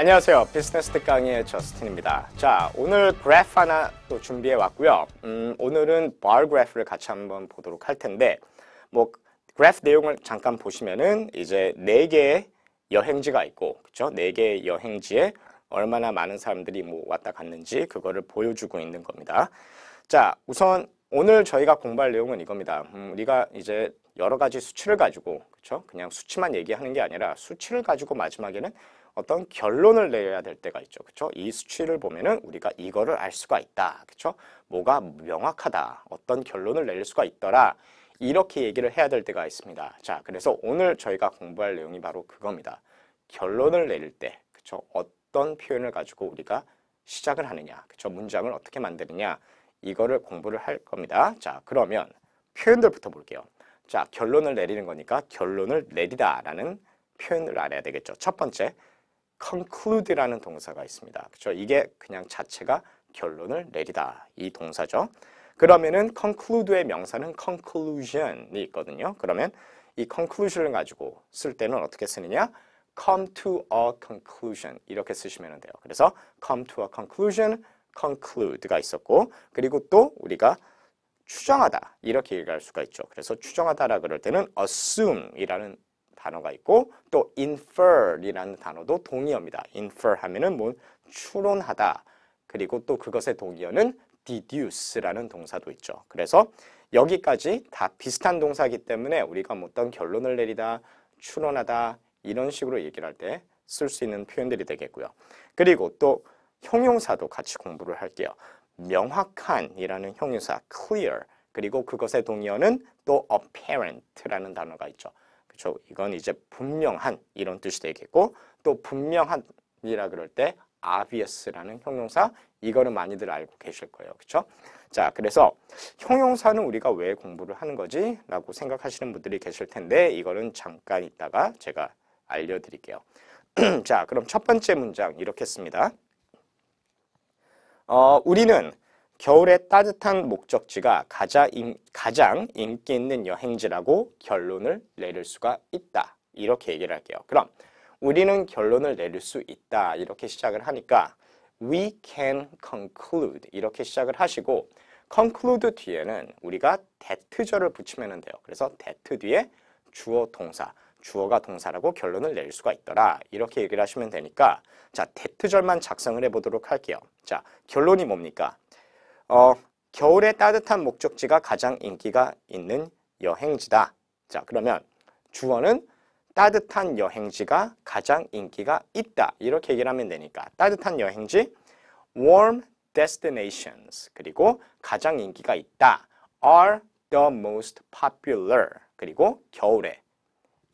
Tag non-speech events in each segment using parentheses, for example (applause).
안녕하세요. 비즈니스 특강의 저스틴입니다. 자, 오늘 그래프 하나 또 준비해 왔고요. 음, 오늘은 bar 그래프를 같이 한번 보도록 할 텐데, 뭐 그래프 내용을 잠깐 보시면은 이제 네 개의 여행지가 있고, 그렇죠? 네 개의 여행지에 얼마나 많은 사람들이 뭐 왔다 갔는지 그거를 보여주고 있는 겁니다. 자, 우선 오늘 저희가 공부할 내용은 이겁니다. 음, 우리가 이제 여러 가지 수치를 가지고, 그렇죠? 그냥 수치만 얘기하는 게 아니라 수치를 가지고 마지막에는 어떤 결론을 내야 될 때가 있죠. 그렇죠? 이 수치를 보면은 우리가 이거를 알 수가 있다. 그렇죠? 뭐가 명확하다. 어떤 결론을 낼 수가 있더라. 이렇게 얘기를 해야 될 때가 있습니다. 자, 그래서 오늘 저희가 공부할 내용이 바로 그겁니다. 결론을 내릴 때, 그렇죠? 어떤 표현을 가지고 우리가 시작을 하느냐, 그렇죠? 문장을 어떻게 만드느냐, 이거를 공부를 할 겁니다. 자, 그러면 표현들부터 볼게요. 자, 결론을 내리는 거니까 결론을 내리다라는 표현을 알아야 되겠죠. 첫 번째, conclude라는 동사가 있습니다. 그렇죠? 이게 그냥 자체가 결론을 내리다 이 동사죠. 그러면은 conclude의 명사는 conclusion이 있거든요. 그러면 이 conclusion을 가지고 쓸 때는 어떻게 쓰느냐? come to a conclusion 이렇게 쓰시면 돼요. 그래서 come to a conclusion, conclude가 있었고 그리고 또 우리가 추정하다 이렇게 얘기할 수가 있죠. 그래서 추정하다라 그럴 때는 assume이라는 단어가 있고 또 infer이라는 단어도 동의어입니다. infer 하면은 뭐 추론하다. 그리고 또 그것의 동의어는 deduce라는 동사도 있죠. 그래서 여기까지 다 비슷한 동사이기 때문에 우리가 뭐 어떤 결론을 내리다, 추론하다 이런 식으로 얘기를 할 때 쓸 수 있는 표현들이 되겠고요. 그리고 또 형용사도 같이 공부를 할게요. 명확한이라는 형용사 clear 그리고 그것의 동의어는 또 apparent라는 단어가 있죠. 그렇죠? 이건 이제 분명한 이런 뜻이 되겠고 또 분명한이라 그럴 때 obvious라는 형용사 이거는 많이들 알고 계실 거예요. 그렇죠? 자, 그래서 형용사는 우리가 왜 공부를 하는 거지? 라고 생각하시는 분들이 계실 텐데 이거는 잠깐 있다가 제가 알려드릴게요. (clears throat) 자, 그럼 첫 번째 문장 이렇게 씁니다. 어, 우리는 겨울에 따뜻한 목적지가 가장 인기 있는 여행지라고 결론을 내릴 수가 있다. 이렇게 얘기를 할게요. 그럼 우리는 결론을 내릴 수 있다. 이렇게 시작을 하니까 we can conclude 이렇게 시작을 하시고 conclude 뒤에는 우리가 that절을 붙이면 돼요. 그래서 that 뒤에 주어 동사, 주어가 동사라고 결론을 낼 수가 있더라. 이렇게 얘기를 하시면 되니까 자, that절만 작성을 해보도록 할게요. 자, 결론이 뭡니까? 어, 겨울에 따뜻한 목적지가 가장 인기가 있는 여행지다. 자, 그러면 주어는 따뜻한 여행지가 가장 인기가 있다. 이렇게 얘기를 하면 되니까 따뜻한 여행지 warm destinations 그리고 가장 인기가 있다. are the most popular 그리고 겨울에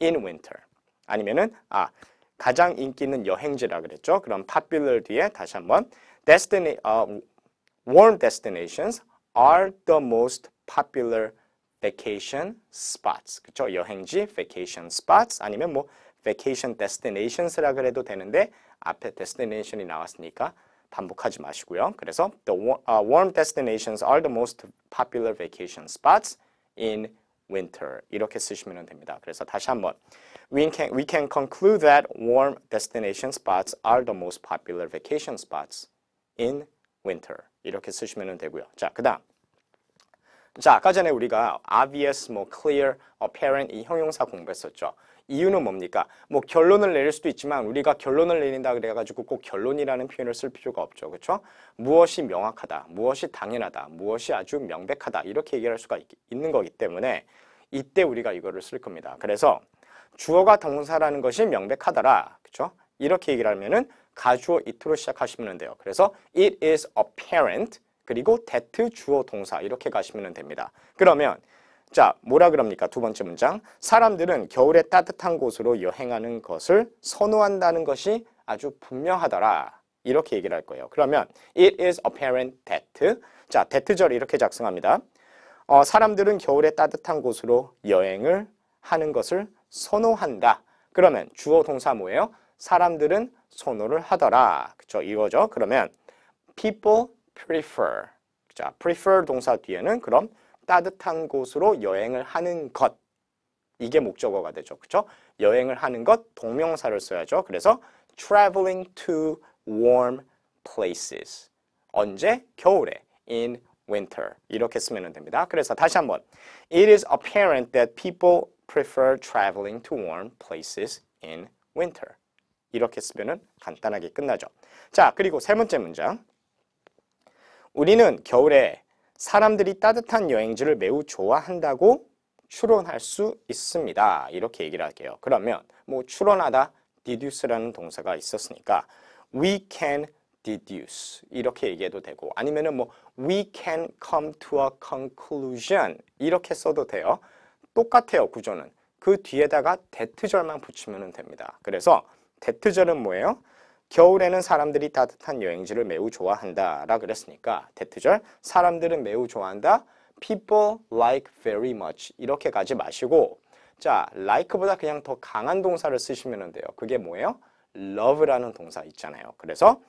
in winter 아니면은 아 가장 인기 있는 여행지라 그랬죠. 그럼 popular 뒤에 다시 한번 destiny 어, warm destinations are the most popular vacation spots. 그렇죠? 여행지 vacation spots 아니면 뭐 vacation destinations라 그래도 되는데 앞에 destination이 나왔으니까 반복하지 마시고요. 그래서 the warm destinations are the most popular vacation spots in winter 이렇게 쓰시면 됩니다. 그래서 다시 한번 we can we can conclude that warm destination spots are the most popular vacation spots in winter 이렇게 쓰시면 되고요. 자, 그 다음 자, 아까 전에 우리가 obvious, 뭐 clear, apparent 이 형용사 공부했었죠. 이유는 뭡니까? 뭐 결론을 내릴 수도 있지만 우리가 결론을 내린다 그래가지고 꼭 결론이라는 표현을 쓸 필요가 없죠. 그렇죠? 무엇이 명확하다, 무엇이 당연하다, 무엇이 아주 명백하다 이렇게 얘기할 수가 있, 있는 거기 때문에 이때 우리가 이거를 쓸 겁니다. 그래서 주어가 동사라는 것이 명백하더라. 그렇죠? 이렇게 얘기를 하면은 가주어 it로 시작하시면 돼요. 그래서 it is apparent 그리고 that 주어 동사 이렇게 가시면 됩니다. 그러면 자, 뭐라 그럽니까? 두 번째 문장. 사람들은 겨울에 따뜻한 곳으로 여행하는 것을 선호한다는 것이 아주 분명하더라. 이렇게 얘기를 할 거예요. 그러면 it is apparent that 자, that절 이렇게 작성합니다. 어, 사람들은 겨울에 따뜻한 곳으로 여행을 하는 것을 선호한다. 그러면 주어 동사 뭐예요? 사람들은 선호를 하더라. 그죠? 이거죠. 그러면 people prefer. 자, prefer 동사 뒤에는 그럼 따뜻한 곳으로 여행을 하는 것. 이게 목적어가 되죠. 그죠? 여행을 하는 것 동명사를 써야죠. 그래서 traveling to warm places. 언제? 겨울에. in winter. 이렇게 쓰면 됩니다. 그래서 다시 한번. It is apparent that people prefer traveling to warm places in winter. 이렇게 쓰면 간단하게 끝나죠. 자, 그리고 세 번째 문장. 우리는 겨울에 사람들이 따뜻한 여행지를 매우 좋아한다고 추론할 수 있습니다. 이렇게 얘기를 할게요. 그러면 뭐 추론하다 deduce라는 동사가 있었으니까 we can deduce 이렇게 얘기해도 되고 아니면은 뭐 we can come to a conclusion 이렇게 써도 돼요. 똑같아요 구조는 그 뒤에다가 대트절만 붙이면 됩니다. 그래서 대트절은 뭐예요? 겨울에는 사람들이 따뜻한 여행지를 매우 좋아한다 라 그랬으니까 대트절 사람들은 매우 좋아한다. People like very much. 이렇게 가지 마시고 자 like보다 그냥 더 강한 동사를 쓰시면 돼요. 그게 뭐예요? love라는 동사 있잖아요. 그래서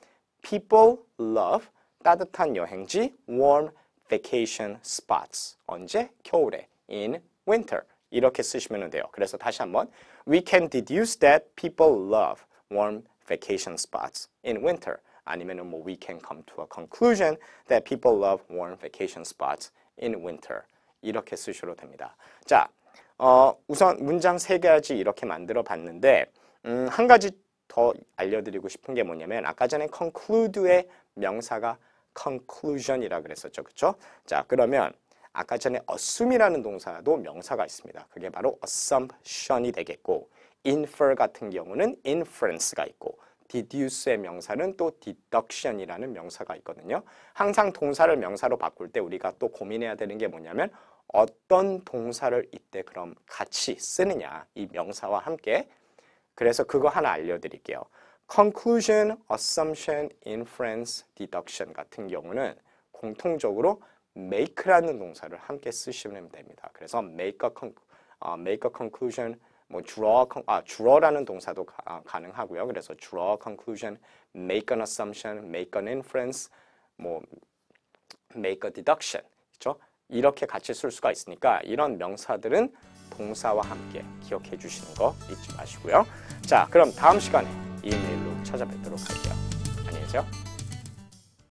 people love 따뜻한 여행지 warm vacation spots. 언제? 겨울에. in winter 이렇게 쓰시면 돼요 그래서 다시 한번 we can deduce that people love warm vacation spots in winter. 아니면은 뭐 we can come to a conclusion that people love warm vacation spots in winter. 이렇게 쓰셔도 됩니다. 자, 어, 우선 문장 세 가지 이렇게 만들어 봤는데 음, 한 가지 더 알려드리고 싶은 게 뭐냐면 아까 전에 conclude의 명사가 conclusion이라 그랬었죠. 그렇죠? 자, 그러면 아까 전에 assume이라는 동사도 명사가 있습니다. 그게 바로 assumption이 되겠고 infer 같은 경우는 inference가 있고 deduce의 명사는 또 deduction이라는 명사가 있거든요. 항상 동사를 명사로 바꿀 때 우리가 또 고민해야 되는 게 뭐냐면 어떤 동사를 이때 그럼 같이 쓰느냐 이 명사와 함께 그래서 그거 하나 알려드릴게요. conclusion, assumption, inference, deduction 같은 경우는 공통적으로 make라는 동사를 함께 쓰시면 됩니다. 그래서 make a, con, uh, make a conclusion, 뭐 draw, 아, draw라는 동사도 가, 가능하고요. 그래서 draw a conclusion, make an assumption, make an inference, 뭐 make a deduction, 그렇죠? 이렇게 같이 쓸 수가 있으니까 이런 명사들은 동사와 함께 기억해 주시는 거 잊지 마시고요. 자, 그럼 다음 시간에 이메일로 찾아뵙도록 할게요. 안녕히 계세요.